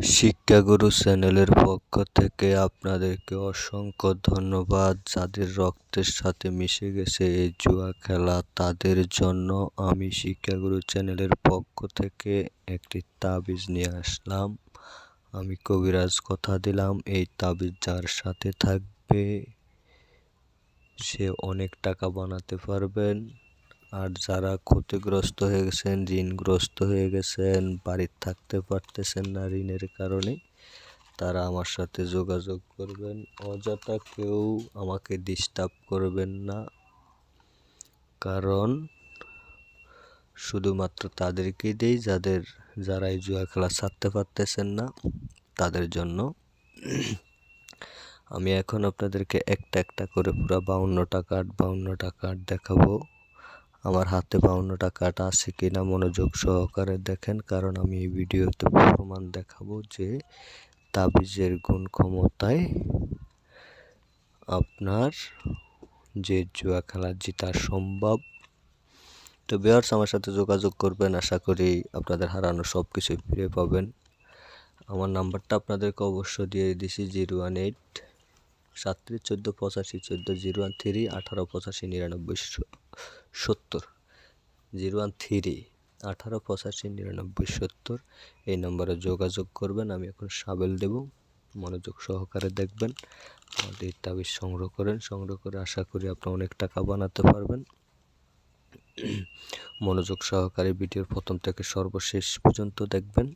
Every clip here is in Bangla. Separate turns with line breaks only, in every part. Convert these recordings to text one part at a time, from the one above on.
শিক্ষাগুরু চ্যানেলের পক্ষ থেকে আপনাদেরকে অসংখ্য ধন্যবাদ। যাদের রক্তের সাথে মিশে গেছে এই জুয়া খেলা, তাদের জন্য আমি শিক্ষাগুরু চ্যানেলের পক্ষ থেকে একটি তাবিজ নিয়ে আসলাম। আমি কবিরাজ কথা দিলাম। এই তাবিজ যার সাথে থাকবে, সে অনেক টাকা বানাতে পারবেন। আর যারা ক্ষতিগ্রস্ত হয়ে গেছেন, ঋণগ্রস্ত হয়ে গেছেন বাড়ির থাকতে পারতেছেন না ঋণের কারণে, তারা আমার সাথে যোগাযোগ করবেন। অযথা কেউ আমাকে ডিস্টার্ব করবেন না। কারণ শুধুমাত্র তাদেরকেই দেই, যাদের, যারা এই জুয়া খেলা ছাড়তে পারতেছেন না, তাদের জন্য। আমি এখন আপনাদেরকে একটা একটা করে পুরো বাউন্নটা কার্ড বাউন্নটা কার্ড দেখাবো। আমার হাতে বাউন্নটা কার্ড আছে কিনা মনোযোগ সহকারে দেখেন, কারণ আমি এই ভিডিওতে প্রমাণ দেখাবো যে তাবিজের গুণ ক্ষমতায় আপনার যে জুয়া খেলা জিতা সম্ভব। তো বিয়ার্স আমার সাথে যোগাযোগ করবেন, আশা করি আপনাদের হারানো সব কিছু ফিরে পাবেন। আমার নাম্বারটা আপনাদেরকে অবশ্য দিয়ে দিছি, জিরো ওয়ান এইট সাতত্রিশ চোদ্দ পঁচাশি চোদ্দ জিরো ওয়ান থ্রি আঠারো পঁচাশি নিরানব্বই সত্তর। জিরো ওয়ান থ্রি, আঠারো, পঁচাশি, নিরানব্বই, সত্তর। এই নম্বরে যোগাযোগ করবেন, আমি এখন সাবেল দেব। মনোযোগ সহকারে দেখবেন। আমাদের তাবিজ সংগ্রহ করেন। সংগ্রহ করে আশা করি আপনি অনেক টাকা বানাতে পারবেন। মনোযোগ সহকারে ভিডিওর প্রথম থেকে সর্বশেষ পর্যন্ত দেখবেন।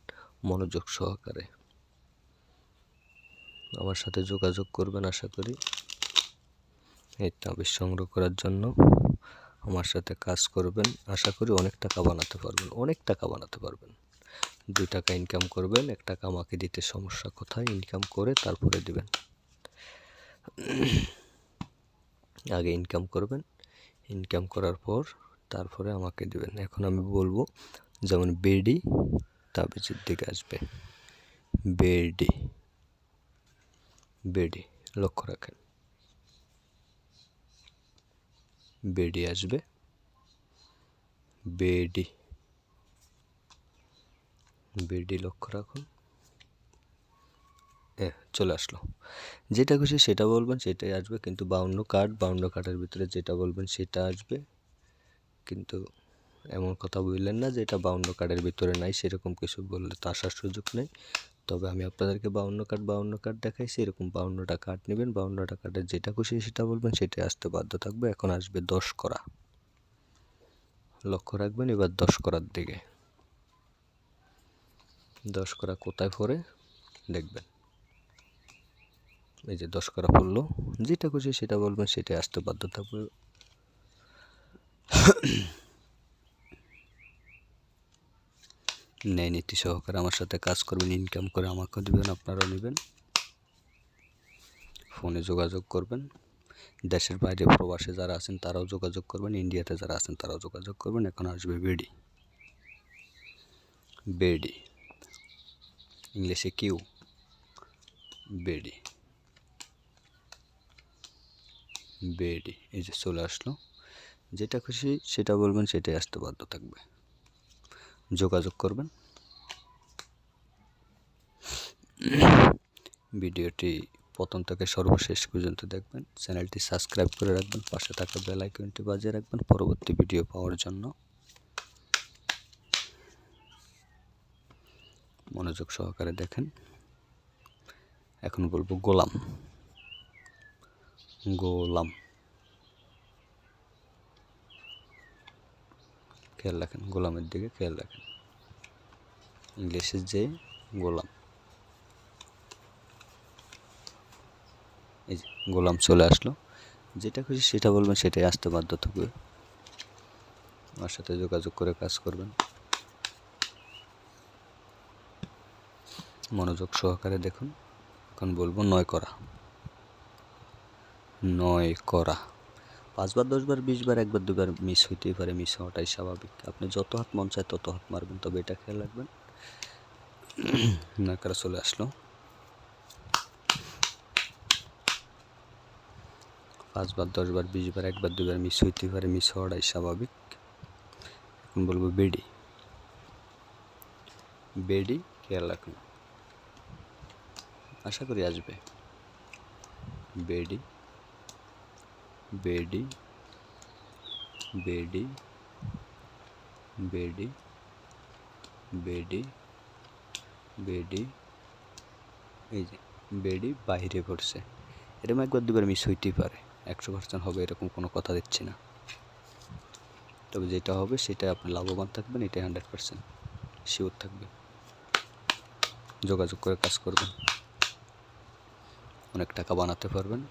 মনোযোগ সহকারে। আমার সাথে যোগাযোগ করবেন আশা করি। এই তাবিজ সংগ্রহ করার জন্য। আমার সাথে কাজ করবেন। আশা করি অনেক টাকা বানাতে পারবেন, অনেক টাকা বানাতে পারবেন। দুই টাকা ইনকাম করবেন, এক টাকা আমাকে দিতে সমস্যা কোথায় ইনকাম করে তারপরে দিবেন। আগে ইনকাম করবেন ইনকাম করার পর তারপরে আমাকে দিবেন। এখন আমি বলব, যেমন বেডি তাবিজের দিকে আসবে। বেডি বেডি লক্ষ্য রাখেন। বেডি আসবে। বেডি। বেডি লক্ষ্য রাখুন। চলে আসলো। যেটা খুশি সেটা বলবেন, সেটাই আসবে। কিন্তু বাউন্ন কার্ড, বাউন্ন কার্ডের ভিতরে যেটা বলবেন সেটা আসবে। কিন্তু এমন কথা বললেন না যে এটা বাউন্ন কার্ডের ভিতরে নাই, সেরকম কিছু বললে তো আসার সুযোগ নেই। তবে আমি আপনাদেরকে বাউন্ন কার্ড বাউন্ন কার্ড দেখাইছি এরকম বাউন্নটা কার্ড নেবেন, বাউন্নটা কার্ডের যেটা খুশি সেটা বলবেন, সেটাই আসতে বাধ্য থাকবে। এখন আসবে দশ করা। লক্ষ্য রাখবেন, এবার দশ করার দিকে। দশ করা কোথায় পড়ে? দেখবেন। এই যে দশ করা পড়ল, যেটা খুশি সেটা বলবেন, সেটাই আসতে বাধ্য থাকবে। ন্যায় নীতি সহকারে আমার সাথে কাজ করবেন ইনকাম করে আমাকেও দেবেন, আপনারাও নেবেন। ফোনে যোগাযোগ করবেন। দেশের বাইরে প্রবাসে যারা আছেন তারাও যোগাযোগ করবেন, ইন্ডিয়াতে যারা আছেন তারাও যোগাযোগ করবেন। এখন আসবে বেডি। বেডি। ইংলিশে কিউ। বেডি। বেডি। এই যে চলে আসলো। যেটা খুশি সেটা বলবেন, সেটাই আসতে বাধ্য থাকবে। যোগাযোগ করবেন। ভিডিওটি প্রথম থেকে সর্বশেষ পর্যন্ত দেখবেন। চ্যানেলটি সাবস্ক্রাইব করে রাখবেন। পাশে থাকা বেল আইকনটি বাজিয়ে রাখবেন পরবর্তী ভিডিও পাওয়ার জন্য। মনোযোগ সহকারে দেখেন। এখন বলব গোলাম। গোলাম। খেয়াল রাখেন, গোলামের দিকে খেয়াল রাখেন। ইংলিশের যে গোলাম। এই যে গোলাম চলে আসলো, যেটা খুশি সেটা বলবেন, সেটাই আসতে বাধ্য থাকবে। আমার সাথে যোগাযোগ করে কাজ করবেন। মনোযোগ সহকারে দেখুন। এখন বলব নয় করা। নয় করা। পাঁচবার, দশবার, বিশবার, একবার, দুবার মিস হইতেই পারে মিস হওয়াটাই স্বাভাবিক। আপনি যত হাত মন চায় তত হাত মারবেন, তবে এটা খেয়াল রাখবেন। নাকারা চলে আসলো। পাঁচবার, দশবার, বিশবার, একবার, দুবার মিস হইতে পারে মিস হওয়াটাই স্বাভাবিক। এখন বলব বেডি। বেডি খেয়াল রাখুন। আশা করি আসবে। বেডি বেডি বেডি বেডি বেডি বেডি, এই যে বেডি বাইরে পড়ছে। এরকম একবার দুবার মিস হইতেই পারে। একশো পার্সেন্ট হবে এরকম কোনো কথা দিচ্ছি না। তবে যেটা হবে সেটা আপনি লাভবান থাকবেন, এটাই হান্ড্রেড পার্সেন্ট শিওর থাকবে। যোগাযোগ করে কাজ করবেন। অনেক টাকা বানাতে পারবেন।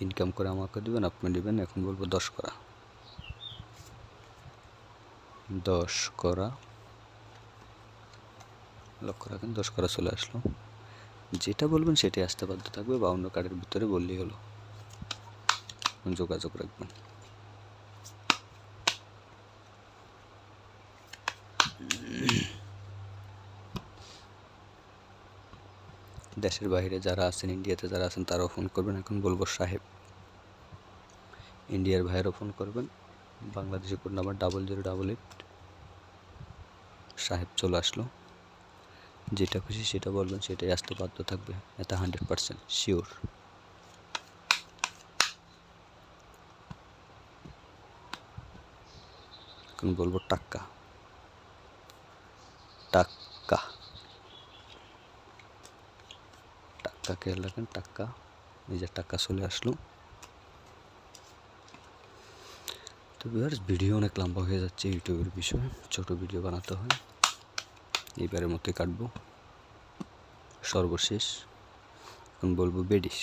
ইনকাম করে আমাকে দেবেন, আপনি নেবেন এখন বলব দশ করা। দশ করা লক্ষ্য রাখেন, দশ করা চলে আসলো। যেটা বলবেন সেটাই আসতে বাধ্য থাকবে বা অন্য কার্ডের ভিতরে বললেই হলো। যোগাযোগ রাখবেন। দেশের বাইরে যারা আছেন ইন্ডিয়াতে যারা আছেন, তারাও ফোন করবেন। এখন বলব সাহেব। ইন্ডিয়ার ভাইয়েরও ফোন করবেন। Bangladeshi code number double zero double eight সাহেব চলে আসলো। যেটা খুশি সেটা বলবেন, সেটাই আসতে বাধ্য থাকবে। এটা হান্ড্রেড পার্সেন্ট শিওর এখন বলব টাক্কা। টাক্কা। টাক্কা খেয়াল রাখেন টাক্কা এই যে টাক্কা চলে আসলো। তো ভিউয়ার্স ভিডিও অনেক লম্বা হয়ে যাচ্ছে ইউটিউবের বিষয়ে, ছোট ভিডিও বানাতে হয়। এইবারের মধ্যে কাটবো। সর্বশেষ, এখন বলব বেডিস